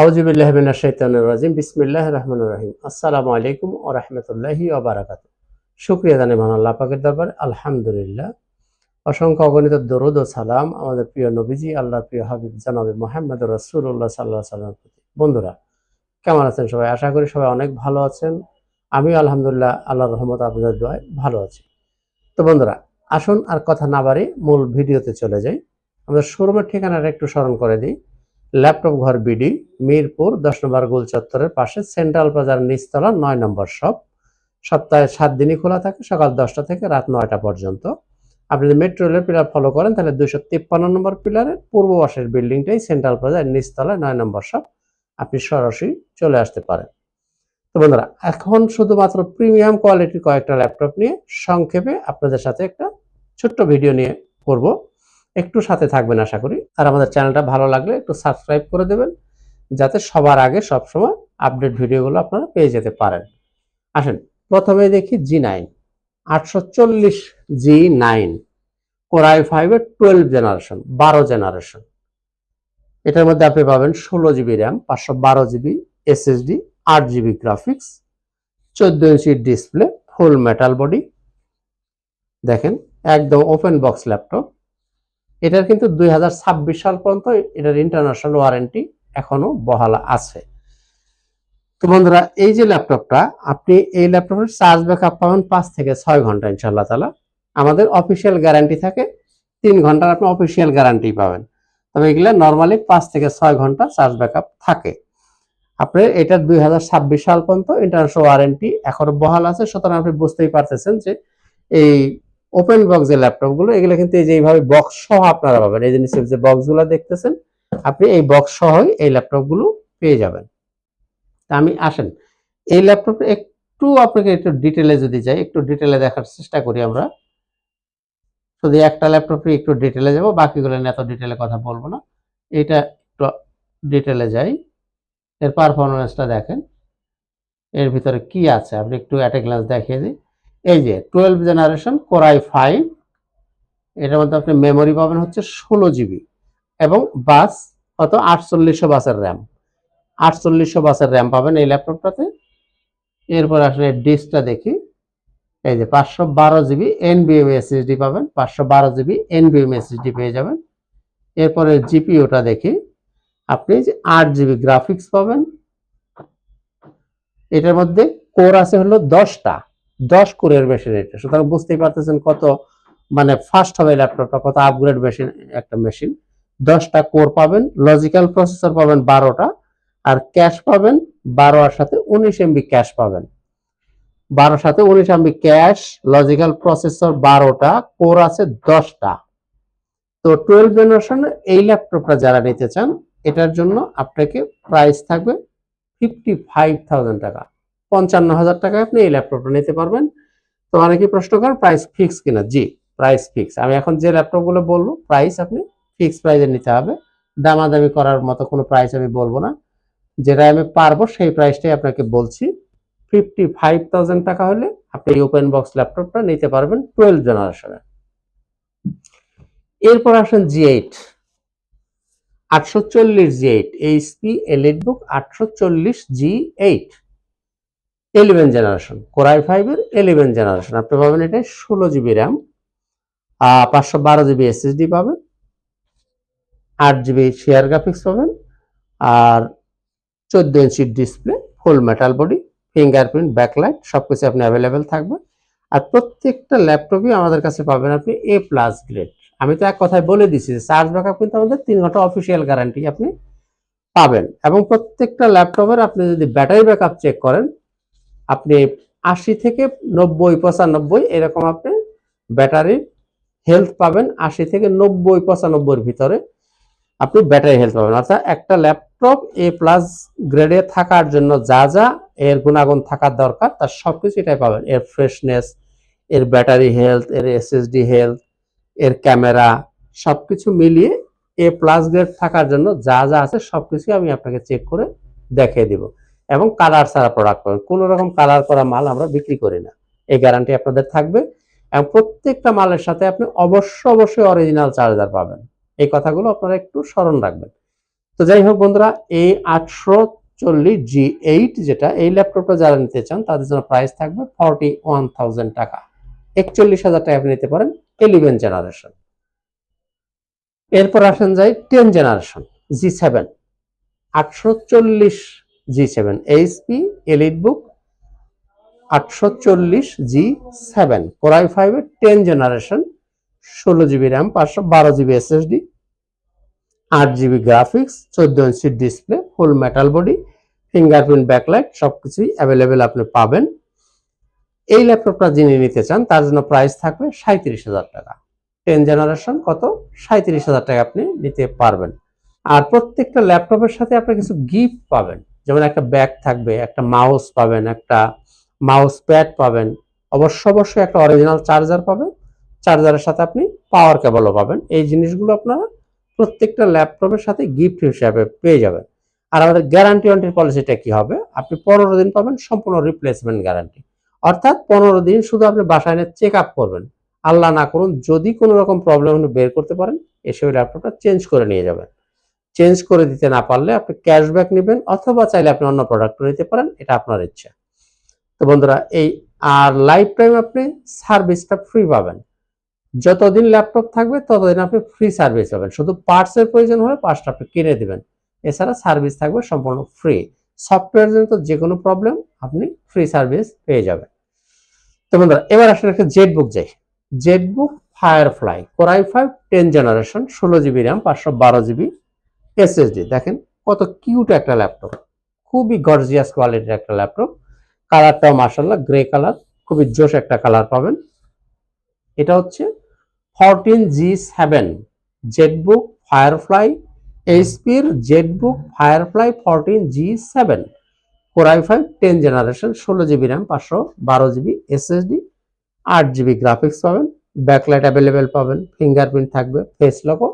আউজিবিল্লাহমিনা শৈতানুর রাজিম বিসমিল্লাহ রহমান রহিম আসসালামু আলাইকুম ও রহমতুল্লাহি ওবারাকাত শুক্রিয়া জানি মান আল্লাহ পাকের দরবার। আলহামদুলিল্লাহ। অসংখ্য অগণিত দরুদ ও সালাম আমাদের প্রিয় নবীজি আল্লাহ প্রিয় হাবিব জানাবি মোহাম্মদ রসুল্লাহ সাল্লাহ সাল্লাম প্রতি। বন্ধুরা, কেমন আছেন সবাই? আশা করি সবাই অনেক ভালো আছেন। আমি আলহামদুলিল্লাহ আল্লাহর রহমত আপনাদের দোয়ায় ভালো আছি। তো বন্ধুরা, আসুন আর কথা না বাড়ি মূল ভিডিওতে চলে যাই। আমাদের শোরুমের ঠিকানাটা একটু স্মরণ করে দিই। ল্যাপটপ ঘর বিডি, মিরপুর, দশ নম্বর গোল চত্বরের পাশে, সেন্ট্রাল বাজার নিচতলা, নয় নম্বর শপ। সপ্তাহে সাত দিনই খোলা থাকে, সকাল দশটা থেকে রাত নয়টা পর্যন্ত। আপনি যদি মেট্রো রেলের পিলার ফলো করেন, তাহলে দুশো তিপ্পান্ন নম্বর পিলারের পূর্ব পাশের বিল্ডিংটাই সেন্ট্রাল প্লাজার নিচতলায় নয় নম্বর শপ। আপনি সরাসরি চলে আসতে পারেন। তো বন্ধুরা, এখন শুধুমাত্র প্রিমিয়াম কোয়ালিটির কয়েকটা ল্যাপটপ নিয়ে সংক্ষেপে আপনাদের সাথে একটা ছোট্ট ভিডিও নিয়ে করব। একটু সাথে থাকবেন আশা করি। আর আমাদের চ্যানেলটা ভালো লাগলে একটু সাবস্ক্রাইব করে দেবেন, যাতে সবার আগে সবসময় আপডেট ভিডিওগুলো আপনারা পেয়ে যেতে পারেন। আসেন, প্রথমে দেখি জি নাইন আটশো চল্লিশ জি নাইন কোরআই ফাইভের টুয়েলভ জেনারেশন বারো জেনারেশন এটার মধ্যে আপনি পাবেন ষোলো জিবি র্যাম পাঁচশো বারো জিবি এসএসডি আট জিবি গ্রাফিক্স চোদ্দ ইঞ্চির ডিসপ্লে ফুল মেটাল বডি দেখেন, একদম ওপেন বক্স ল্যাপটপ এটার কিন্তু দুই হাজার ছাব্বিশ সাল পর্যন্ত এটার ইন্টারন্যাশনাল ওয়ারেন্টি এখনও বহাল আছে। তো বন্ধুরা, এই যে ল্যাপটপটা, আপনি এই ল্যাপটপের চার্জ ব্যাকআপ পাবেন পাঁচ থেকে ছয় ঘণ্টা ইনশাল্লাহ তালা আমাদের অফিসিয়াল গ্যারান্টি থাকে, তিন ঘণ্টার আপনি অফিসিয়াল গ্যারান্টি পাবেন। তবে এগুলো নর্মালি পাঁচ থেকে ছয় ঘণ্টা চার্জ ব্যাকআপ থাকে। আপনার এটা দুই সাল পর্যন্ত ইন্টারন্যাশনাল ওয়ারেন্টি এখনও বহাল আছে, সুতরাং আপনি বুঝতেই পারতেছেন যে এই ওপেন বক্স যে ল্যাপটপগুলো এগুলো কিন্তু এই যে এইভাবে বক্স সহ আপনারা পাবেন। এই যে নিচে যে বক্সগুলো দেখতেছেন, আপনি এই বক্স সহই এই ল্যাপটপগুলো পেয়ে যাবেন। তা আমি আসেন, এই ল্যাপটপটা একটু আপনাকে একটু ডিটেলে যদি যাই, একটু ডিটেলে দেখার চেষ্টা করি আমরা। শুধু একটা ল্যাপটপে একটু ডিটেলে যাব, বাকিগুলো নিয়ে এত ডিটেলে কথা বলব না। এটা একটু ডিটেলে যাই। এর পারফরমেন্সটা দেখেন। এর ভিতরে কি আছে? আপনি একটু অ্যাট এ গ্লান্স দেখিয়ে দিই। এই যে টুয়েলভ জেনারেশন কোরাই ফাইভ এটার মধ্যে আপনি মেমোরি পাবেন হচ্ছে ষোলো জিবি এবং বাস কত? আটচল্লিশশো বাসের র্যাম আটচল্লিশশো বাসের র্যাম পাবেন এই ল্যাপটপটাতে এরপর আসলে ডিস্কটা দেখি। এই যে পাঁচশো বারো জিবি এনবিএম এসএসডি পাবেন। পাঁচশো বারো জিবি এনবিএম এসএসডি পেয়ে যাবেন। এরপরে জিপিওটা দেখি। আপনি যে আট জিবি গ্রাফিক্স পাবেন। এটার মধ্যে কোর আছে হলো দশটা। দশ কোরের মেশিন এটা সুতরাং বুঝতেই পারতেছেন কত মানে ফাস্ট হবে ল্যাপটপটা কত আপগ্রেড মেশিন একটা মেশিন দশটা কোর পাবেন লজিক্যাল প্রসেসর পাবেন বারোটা, আর ক্যাশ পাবেন বারো আর সাথে উনিশ এমবি ক্যাশ পাবেন। বারোর সাথে উনিশ এমবি ক্যাশ লজিক্যাল প্রসেসর বারোটা কোর আছে দশটা। তো টুয়েলভ জেনারেশন এই ল্যাপটপটা যারা নিতে চান, এটার জন্য আপনাকে প্রাইস থাকবে ফিফটি ফাইভ থাউজেন্ড টাকা। পঞ্চান্ন হাজার টাকায় আপনি এই ল্যাপটপটা নিতে পারবেন। তো অনেকেই প্রশ্ন করেন প্রাইস ফিক্স কিনা? জি প্রাইস ফিক্স আমি এখন যে ল্যাপটপগুলো বলব প্রাইস আপনি ফিক্স প্রাইসে নিতে হবে। দামাদামি করার মতো কোনো প্রাইস আমি বলব না। যেটা আমি পারব, সেই প্রাইসটাই আপনাকে বলছি। ফিফটি ফাইভ থাউজেন্ড টাকা হলে আপনি ওপেন বক্স ল্যাপটপটা নিতে পারবেন টুয়েলভ জেনারেশনে এরপর আসেন জি এইট আটশো চল্লিশ জি এইট এইচপি এলিট বুক আটশো চল্লিশ G eight eleven generation core i ফাইভের ইলেভেন জেনারেশন আপনি পাবেন এটা ষোলো জিবি র্যাম পাঁচশো বারো জিবি এসএসডি পাবেন, আট জিবি শেয়ার গ্রাফিক্স পাবেন, আর চোদ্দ ইঞ্চির display full metal body fingerprint backlight সব কিছু আপনি অ্যাভেলেবেল থাকবে। আর প্রত্যেকটা ল্যাপটপই আমাদের কাছে পাবেন আপনি এ প্লাস গ্রেড আমি তো এক কথায় বলে দিছি যে চার্জ ব্যাকআপ কিন্তু আমাদের তিন ঘণ্টা অফিসিয়াল গ্যারান্টি আপনি পাবেন। এবং প্রত্যেকটা ল্যাপটপের আপনি যদি ব্যাটারি ব্যাকআপ চেক করেন আপনি আশি থেকে নব্বই, পঁচানব্বই এরকম আপনি ব্যাটারির হেলথ পাবেন। আশি থেকে নব্বই, পঁচানব্বইয়ের ভিতরে আপনি ব্যাটারি হেলথ পাবেন। অর্থাৎ একটা ল্যাপটপ এ প্লাস গ্রেডে থাকার জন্য যা যা এর গুণাগুণ থাকার দরকার তার সব কিছু এটাই পাবেন। এর ফ্রেশনেস এর ব্যাটারি হেলথ এর এসএসডি হেলথ এর ক্যামেরা সবকিছু মিলিয়ে এ প্লাস গ্রেড থাকার জন্য যা যা আছে সব সবকিছু আমি আপনাকে চেক করে দেখিয়ে দিব। এবং কালার ছাড়া প্রোডাক্ট পাবেন। কোনো রকম কালার করা মাল আমরা বিক্রি করি না। এই গ্যারান্টি আপনাদের থাকবে এবং প্রত্যেকটা মালের সাথে আপনি অবশ্য অবশ্যই অরিজিনাল চার্জার পাবেন। এই কথাগুলো আপনারা একটু স্মরণ রাখবেন। তো যাই হোক বন্ধুরা, এই আটশো চল্লিশ জি এইট যেটা, এই ল্যাপটপটা যারা নিতে চান, তাদের জন্য প্রাইস থাকবে ফর্টি ওয়ান থাউজেন্ড টাকা। একচল্লিশ হাজার টাকা আপনি নিতে পারেন ইলেভেন জেনারেশন এরপর আসেন যাই টেন জেনারেশন জি সেভেন আটশো চল্লিশ G seven HP elite book আটশো চল্লিশ জি সেভেন কোরাই ফাইভের টেন জেনারেশন ষোলো জিবি র্যাম পাঁচশো বারো জিবি এসএসডি আট জিবি গ্রাফিক্স চোদ্দ inch display full metal body fingerprint backlight সব কিছুই অ্যাভেলেবেল আপনি পাবেন। এই ল্যাপটপটা যিনি নিতে চান, তার জন্য প্রাইস থাকবে সাঁত্রিশ হাজার টাকা। টেন জেনারেশন কত? সাঁত্রিশ হাজার টাকা আপনি নিতে পারবেন। আর প্রত্যেকটা ল্যাপটপের সাথে আপনি কিছু গিফট পাবেন। যেমন একটা ব্যাগ থাকবে, একটা মাউস পাবেন, একটা মাউস প্যাড পাবেন, অবশ্য অবশ্যই একটা অরিজিনাল চার্জার পাবেন চার্জারের সাথে আপনি পাওয়ার কেবলও পাবেন। এই জিনিসগুলো আপনারা প্রত্যেকটা ল্যাপটপের সাথে গিফট হিসাবে পেয়ে যাবেন। আর আমাদের গ্যারান্টি ওয়ারেন্টির পলিসিটা কি হবে? আপনি পনেরো দিন পাবেন সম্পূর্ণ রিপ্লেসমেন্ট গ্যারান্টি অর্থাৎ পনেরো দিন শুধু আপনি বাসায় এনে চেক আপ করবেন। আল্লাহ না করুন, যদি কোনো রকম প্রবলেম বের করতে পারেন এসে ওই ল্যাপটপটা চেঞ্জ করে নিয়ে যাবেন। চেঞ্জ করে দিতে না পারলে আপনি ক্যাশব্যাক নেবেন অথবা চাইলে আপনি অন্য প্রোডাক্ট নিতে পারেন, এটা আপনার ইচ্ছা। তো বন্ধুরা, এই আর লাইফ টাইম আপনি সার্ভিসটা ফ্রি পাবেন। যতদিন ল্যাপটপ থাকবে, ততদিন আপনি ফ্রি সার্ভিস পাবেন। শুধু পার্টসের প্রয়োজন হলে পার্টসটা আপনি কিনে দিবেন। এছাড়া সার্ভিস থাকবে সম্পূর্ণ ফ্রি সফটওয়্যার জনিত যে কোনো প্রবলেম আপনি ফ্রি সার্ভিস পেয়ে যাবেন। তো বন্ধুরা, এবার আসলে একটা জেট বুক যাই। Jet book firefly core i five ten generation ষোলো জিবি র্যাম পাঁচশো বারো জিবি এসএসডি দেখেন কত কিউট একটা ল্যাপটপ খুবই গর্জিয়াস কোয়ালিটির একটা ল্যাপটপ কালারটাও মার্শাল্লাহ গ্রে কালার খুবই জোশ একটা কালার পাবেন। এটা হচ্ছে fourteen G seven jetbook firefly এইচপির jetbook firefly fourteen G seven core i five ten generation ষোলো জিবি র্যাম পাঁচশো বারো জিবি এসএসডি আট জিবি গ্রাফিক্স পাবেন ব্যাকলাইট অ্যাভেলেবেল পাবেন ফিঙ্গারপ্রিন্ট থাকবে ফেস লকও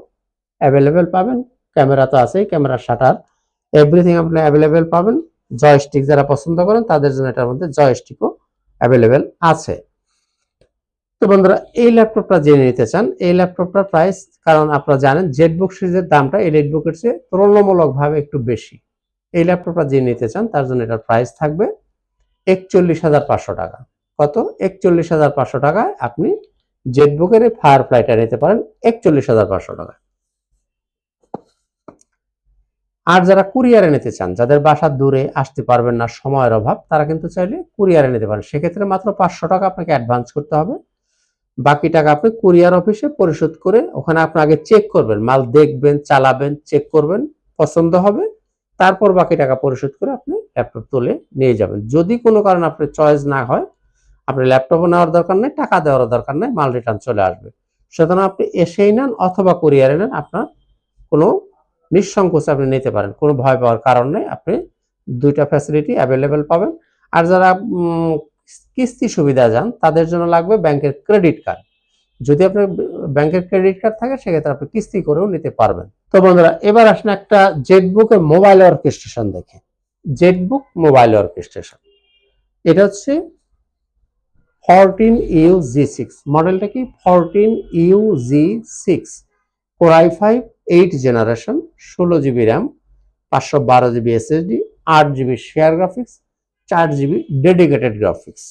অ্যাভেলেবেল পাবেন। ক্যামেরা তো আছেই, ক্যামেরা, শাটার। এভরিথিং আপনি অ্যাভেলেবেল পাবেন। জয়স্টিক যারা পছন্দ করেন, তাদের জন্য এটার মধ্যে জয়স্টিকও অ্যাভেলেবেল আছে। তো বন্ধুরা, এই ল্যাপটপটা জেনে নিতে চান, এই ল্যাপটপটার প্রাইস, কারণ আপনারা জানেন জেটবুক সিরিজের দামটা এলিট বুকের চেয়ে তুলনামূলকভাবে একটু বেশি। এই ল্যাপটপটা জেনে নিতে চান, তার জন্য এটার প্রাইস থাকবে একচল্লিশ হাজার পাঁচশো টাকা। কত? একচল্লিশ হাজার পাঁচশো টাকায় আপনি জেটবুকের এই ফায়ার ফ্লাইটা নিতে পারেন একচল্লিশ হাজার পাঁচশো টাকা আর যারা কুরিয়ারে নিতে চান, যাদের বাসা দূরে আসতে পারবেন না সময়ের অভাব, তারা কিন্তু চাইলে কুরিয়ারে নিতে পারেন। সেক্ষেত্রে মাত্র পাঁচশো টাকা আপনাকে অ্যাডভান্স করতে হবে। বাকি টাকা আপনি কুরিয়ার অফিসে পরিশোধ করে ওখানে আপনি আগে চেক করবেন, মাল দেখবেন, চালাবেন চেক করবেন, পছন্দ হবে। তারপর বাকি টাকা পরিশোধ করে আপনি ল্যাপটপ তুলে নিয়ে যাবেন। যদি কোনো কারণে আপনার চয়েস না হয় আপনি ল্যাপটপও নেওয়ার দরকার নেই, টাকা দেওয়ার দরকার নেই, মাল রিটার্ন চলে আসবে। সুতরাং আপনি এসেই নেন অথবা কুরিয়ারে নেন, আপনার কোনো নিঃসংকোচে আপনি নিতে পারেন। কোনো ভয় পাওয়ার কারণ নেই। আপনি দুইটা ফ্যাসিলিটি অ্যাভেলেবেল পাবেন। আর যারা কিস্তি সুবিধা যান, তাদের জন্য লাগবে ব্যাংকের ক্রেডিট কার্ড যদি আপনার ব্যাংকের ক্রেডিট কার্ড থাকে, সেক্ষেত্রে আপনি কিস্তি করেও নিতে পারবেন। তো বন্ধুরা, এবার আসেন একটা জেটবুকের মোবাইল অর্কেস্ট্রেশন দেখে। জেটবুক মোবাইল অর্কেস্ট্রেশন এটা হচ্ছে ফরটিন ইউ জি সিক্স মডেলটা কি? Fourteen U G six core i five eight generation, ষোলো জিবি র্যাম, পাঁচশো বারো জিবি এসএসডি, আট জিবি শেয়ার গ্রাফিক্স, চার জিবি ডেডিকেটেড গ্রাফিক্স।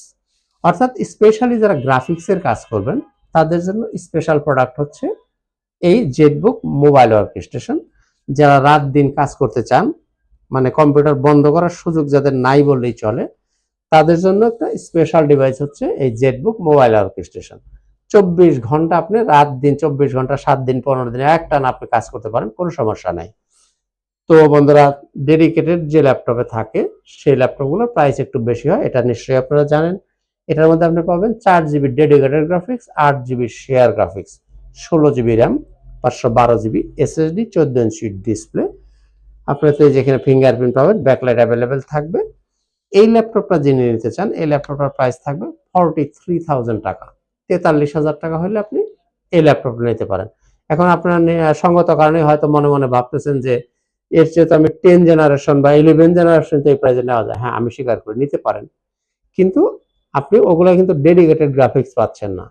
অর্থাৎ স্পেশালি যারা গ্রাফিক্সের কাজ করবেন, তাদের জন্য স্পেশাল প্রোডাক্ট হচ্ছে এই জেটবুক মোবাইল অর্কেস্ট্রেশন। যারা রাত দিন কাজ করতে চান মানে কম্পিউটার বন্ধ করার সুযোগ যাদের নাই বললেই চলে, তাদের জন্য একটা স্পেশাল ডিভাইস হচ্ছে এই জেটবুক মোবাইল অর্কেস্ট্রেশন। চব্বিশ ঘণ্টা আপনি রাত দিন, চব্বিশ ঘণ্টা, সাত দিন, পনেরো দিন একটা না আপনি কাজ করতে পারেন, কোনো সমস্যা নাই। তো বন্ধুরা ডেডিকেটেড যে ল্যাপটপে থাকে, সেই ল্যাপটপগুলোর প্রাইস একটু বেশি হয়, এটা নিশ্চয়ই আপনারা জানেন। এটার মধ্যে আপনি পাবেন চার জিবি ডেডিকেটেড গ্রাফিক্স আট জিবি শেয়ার গ্রাফিক্স ষোলো জিবি র্যাম পাঁচশো বারো জিবি এসএসডি চোদ্দ ইঞ্চি ডিসপ্লে আপনার তো যেখানে ফিঙ্গারপ্রিন্ট পাবেন ব্যাকলাইট অ্যাভেলেবেল থাকবে। এই ল্যাপটপটা জেনে নিতে চান, এই ল্যাপটপটার প্রাইস থাকবে ফর্টি থ্রি থাউজেন্ড টাকা। তেতাল্লিশ হাজার টাকা হলে আপনি এই ল্যাপটপটা নিতে পারেন। এখন আপনার সঙ্গত কারণে হয়তো মনে মনে ভাবতেছেন যে এর চেয়ে তো আমি টেন জেনারেশন বা ইলেভেন জেনারেশন তো এই প্রাইজে নেওয়া যায়। হ্যাঁ আমি স্বীকার করে, নিতে পারেন। কিন্তু আপনি ওগুলো কিন্তু ডেডিকেটেড গ্রাফিক্স পাচ্ছেন না।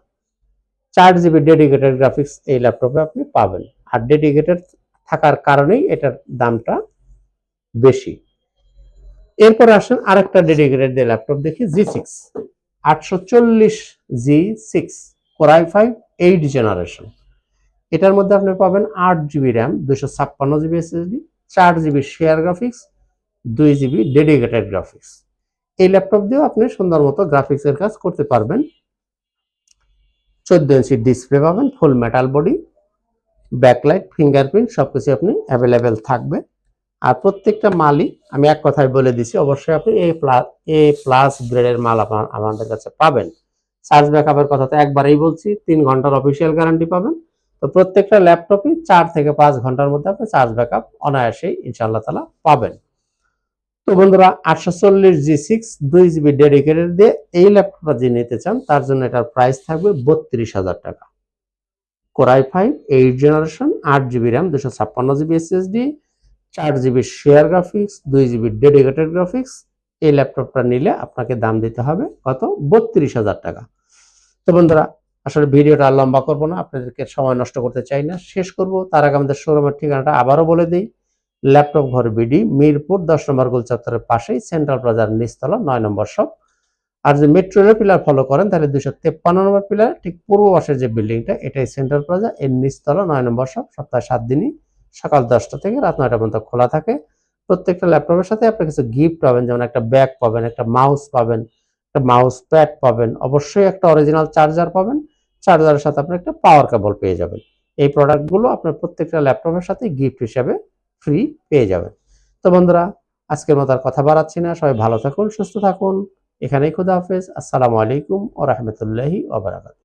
চার জিবি ডেডিকেটেড গ্রাফিক্স এই ল্যাপটপে আপনি পাবেন। আর ডেডিকেটেড থাকার কারণেই এটার দামটা বেশি। এরপর আসেন আরেকটা ডেডিকেটেড ল্যাপটপ দেখি জি সিক্স আটশো চল্লিশ G six core i five eight generation এটার মধ্যে আপনি পাবেন আট জিবি র্যাম দুশো ছাপ্পান্ন জিবি এসএসডি চার জিবি শেয়ার গ্রাফিক্স দুই জিবি ডেডিকেটেড গ্রাফিক্স এই ল্যাপটপ দিয়েও আপনি সুন্দর মতো গ্রাফিক্সের কাজ করতে পারবেন। চোদ্দ ইঞ্চি ডিসপ্লে পাবেন full metal body backlight fingerprint সবকিছু আপনি অ্যাভেলেবেল থাকবে। আর প্রত্যেকটা মালই আমি এক কথায় বলে দিছি, অবশ্যই আপনি এ প্লাস এ প্লাস গ্রেডের মাল আমাদের কাছে পাবেন। চার্জ ব্যাকআপের কথা তো একবারেই বলছি, তিন ঘণ্টার অফিসিয়াল গ্যারান্টি পাবেন। তো প্রত্যেকটা ল্যাপটপই চার থেকে পাঁচ ঘণ্টার মধ্যে আপনি চার্জ ব্যাকআপ অনায়াসেই ইনশাল্লাহ তালা পাবেন। তো বন্ধুরা, আটশো চল্লিশ জি সিক্স দুই জিবি ডেডিকেটেড দিয়ে এই ল্যাপটপটা যে নিতে চান, তার জন্য এটার প্রাইস থাকবে বত্রিশ হাজার টাকা। Core i five eight generation আট জিবি র্যাম দুশো ছাপ্পান্ন জিবি এসএসডি চার জিবি শেয়ার গ্রাফিক্স দুই জিবি ডেডিকেটেড গ্রাফিক্স এই ল্যাপটপটা নিলে আপনাকে দাম দিতে হবে কত? বত্রিশ হাজার টাকা। তো বন্ধুরা, আসলে ভিডিওটা আর লম্বা করব না, আপনাদেরকে সময় নষ্ট করতে চাই না। শেষ করব, তার আগে আমাদের শোরুমের ঠিকানাটা আবারও বলে দিই। ল্যাপটপ ঘর বিডি মিরপুর, দশ নম্বর গোল চত্বরের পাশেই সেন্ট্রাল প্লাজার নিচতলা, নয় নম্বর শপ আর যে মেট্রো রেল পিলার ফলো করেন, তাহলে দুশো তেপ্পান্ন নম্বর পিলার ঠিক পূর্ব পাশের যে বিল্ডিংটা এটাই সেন্ট্রাল প্লাজা এর নিচতলা, নয় নম্বর শপ সপ্তাহে সাত দিনই। সকাল দশটা থেকে রাত নয়টা পর্যন্ত খোলা থাকে। প্রত্যেকটা ল্যাপটপের সাথে আপনি কিছু গিফট পাবেন, যেমন একটা ব্যাগ পাবেন, একটা মাউস পাবেন, একটা মাউস প্যাড পাবেন, অবশ্যই একটা অরিজিনাল চার্জার পাবেন। চার্জারের সাথে আপনি একটা পাওয়ার কেবল পেয়ে যাবেন। এই প্রোডাক্টগুলো আপনার প্রত্যেকটা ল্যাপটপের সাথে গিফট হিসাবে ফ্রি পেয়ে যাবেন। তো বন্ধুরা, আজকের মতো আর কথা বাড়াচ্ছি না। সবাই ভালো থাকুন, সুস্থ থাকুন। এখানেই খুদা হাফেজ। আসসালামু আলাইকুম ও রহমতুল্লাহি ওবরাকাত